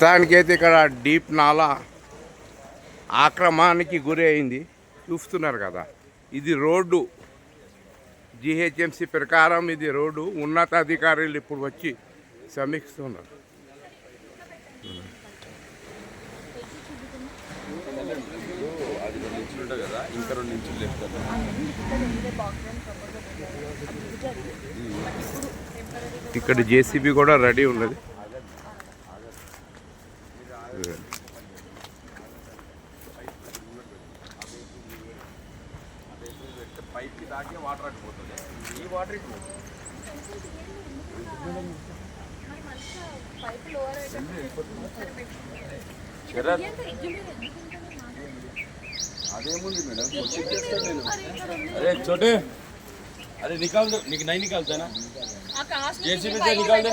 మొత్తానికైతే ఇక్కడ డీప్ నాలా ఆక్రమణకి గురి అయింది చూస్తున్నారు కదా ఇది రోడ్డు. జిహెచ్ఎంసి ప్రకారం ఇది రోడ్డు. ఉన్నతాధికారులు ఇప్పుడు వచ్చి సమీక్షిస్తున్నారు. ఇక్కడ జేసీబీ కూడా రెడీ ఉన్నది. అదేముంది మేడం నేను అరే చోటే అరే నికాల్ నీకు నై నికాల్తానా జేసీబీ నికాల్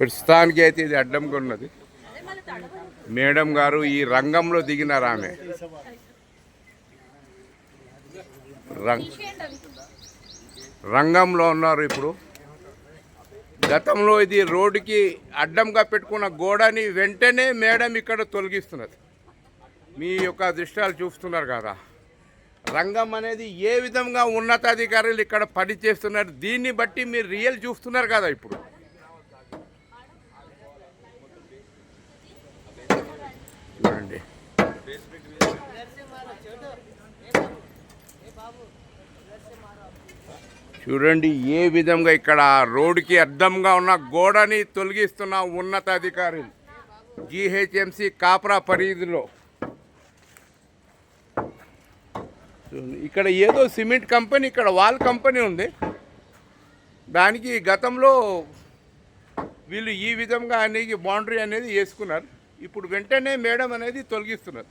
ప్రస్తుతానికి అయితే ఇది అడ్డంగా ఉన్నది మేడం గారు ఈ రంగంలో దిగినారు ఆమె. రంగంలో ఉన్నారు ఇప్పుడు. గతంలో ఇది రోడ్డుకి అడ్డంగా పెట్టుకున్న గోడని వెంటనే మేడం ఇక్కడ తొలగిస్తున్నది. మీ యొక్క దృష్టాలు చూస్తున్నారు కదా. రంగం అనేది ఏ విధంగా ఉన్నతాధికారులు ఇక్కడ పని చేస్తున్నారు? దీన్ని బట్టి మీరు రియల్ చూస్తున్నారు కదా ఇప్పుడు. చూడండి. చూడండి ఏ విధంగా ఇక్కడ రోడ్డుకి అడ్డంగా ఉన్న గోడని తొలగిస్తున్న ఉన్నతాధికారులు. జిహెచ్ఎంసి కాప్రా పరిధిలో. ఇక్కడ ఏదో సిమెంట్ కంపెనీ ఇక్కడ వాల్ కంపెనీ ఉంది. దానికి గతంలో వీళ్ళు ఈ విధంగా అనేది బౌండరీ అనేది వేసుకున్నారు. ఇప్పుడు వెంటనే మేడం అనేది తొలగిస్తున్నారు.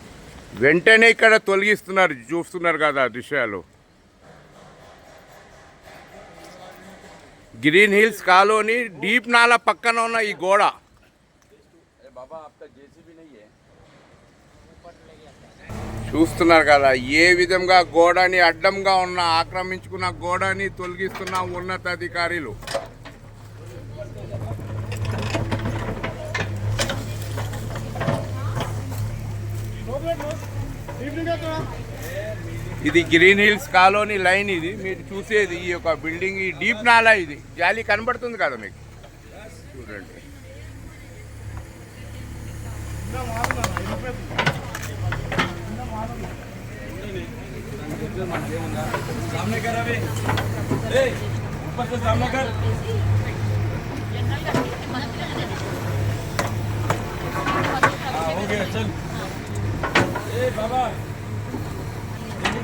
వెంటనే ఇక్కడ తొలగిస్తున్నారు చూస్తున్నారు కదా దృశ్యాలు. గ్రీన్ హిల్స్ కాలోనీ డీప్ నాల పక్కన ఉన్న ఈ గోడ. చూస్తున్నారు కదా ఏ విధంగా గోడని అడ్డంగా ఉన్న ఆక్రమించుకున్న గోడని తొలగిస్తున్న ఉన్నతాధికారులు. ఇది గ్రీన్ హిల్స్ కాలనీ లైన్ ఇది. మీరు చూసేది ఈ యొక్క బిల్డింగ్ ఈ డీప్ నాలా ఇది. జాలి కనబడుతుంది కదా మీకు. చూడండి. ఓకే చల్. बाबा।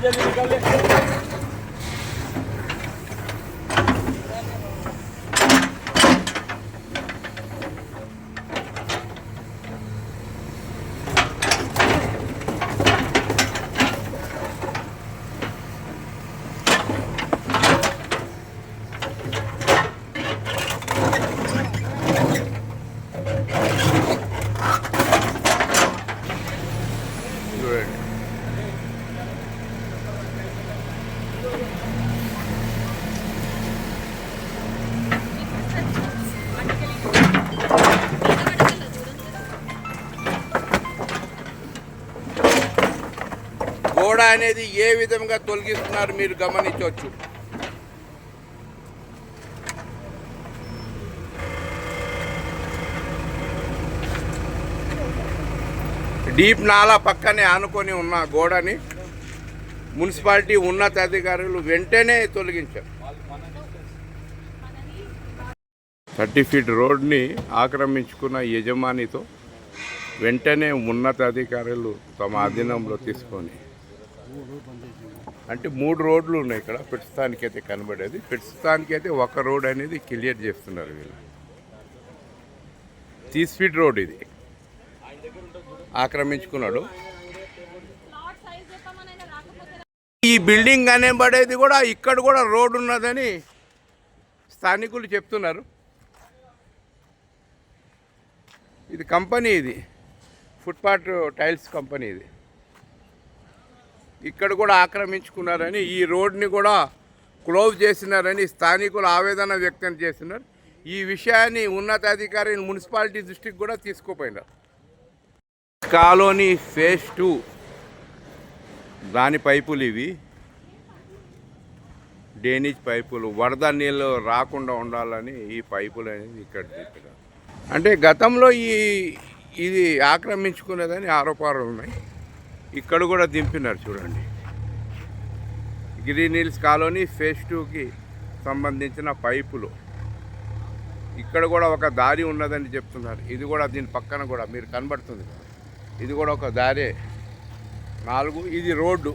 जल्दी ले। గోడ అనేది ఏ విధంగా తొలగిస్తున్నారు మీరు గమనించవచ్చు. డీప్ నాలా పక్కనే ఆనుకొని ఉన్న గోడని మున్సిపాలిటీ ఉన్నతాధికారులు వెంటనే తొలగించారు. థర్టీ ఫీట్ రోడ్ని ఆక్రమించుకున్న యజమానితో వెంటనే ఉన్నతాధికారులు తమ అధీనంలో తీసుకొని అంటే మూడు రోడ్లు ఉన్నాయి ఇక్కడ. ప్రస్తుతానికి అయితే కనబడేది. ప్రస్తుతానికి అయితే ఒక రోడ్ అనేది క్లియర్ చేస్తున్నారు వీళ్ళు. తీస్ ఫీట్ రోడ్ ఇది. ఆక్రమించుకున్నాడు. ఈ బిల్డింగ్ అనేబడేది కూడా ఇక్కడ కూడా రోడ్ ఉన్నదని స్థానికులు చెప్తున్నారు. ఇది కంపెనీ ఇది. ఫుట్పాత్ టైల్స్ కంపెనీ ఇది. ఇక్కడ కూడా ఆక్రమించుకున్నారని ఈ రోడ్ని కూడా క్లోజ్ చేసినారని స్థానికులు ఆవేదన వ్యక్తం చేస్తున్నారు ఈ విషయాన్ని ఉన్నతాధికారి మున్సిపాలిటీ దృష్టికి కూడా తీసుకుపోయినారు. కాలనీ ఫేజ్ టూ దాని పైపులు ఇవి. డ్రైనేజ్ పైపులు వరద నీళ్ళు రాకుండా ఉండాలని ఈ పైపులు అనేది ఇక్కడ దింపినారు అంటే గతంలో ఈ ఇది ఆక్రమించుకునేదని ఆరోపణలు ఉన్నాయి. ఇక్కడ కూడా దింపినారు చూడండి. గ్రీన్ హిల్స్ కాలనీ ఫేజ్ టూకి సంబంధించిన పైపులు. ఇక్కడ కూడా ఒక దారి ఉన్నదని చెప్తున్నారు. ఇది కూడా దీని పక్కన కూడా మీరు కనబడుతుంది ఇది కూడా ఒక దారే. నాలుగు ఇది రోడ్డు.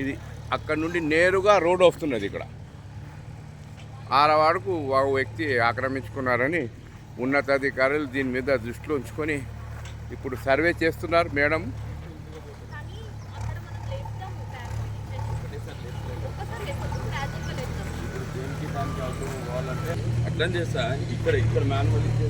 ఇది అక్కడ నుండి నేరుగా రోడ్డు వస్తున్నది ఇక్కడ. ఆర ఒక వ్యక్తి ఆక్రమించుకున్నారని ఉన్నతాధికారులు దీని మీద దృష్టిలో ఉంచుకొని ఇప్పుడు సర్వే చేస్తున్నారు మేడం. అట్లని చేస్తా. ఇక్కడ ఇక్కడ మాన్యువల్ ఇక్కడ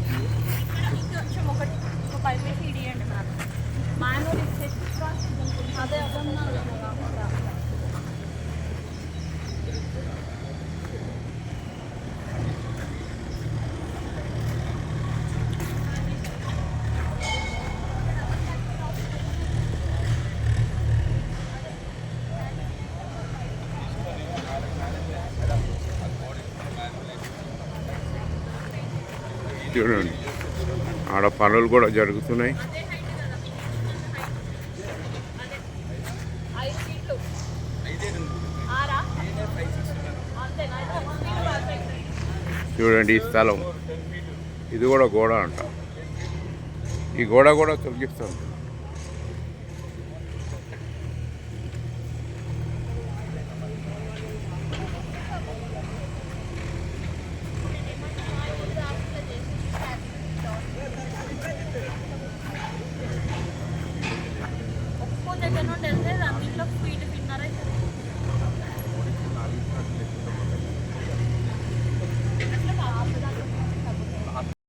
చూడండి. ఆడ పనులు కూడా జరుగుతున్నాయి. చూడండి ఈ స్థలం. ఇది కూడా గోడ అంట. ఈ గోడ కూడా తొలగిస్తుంది.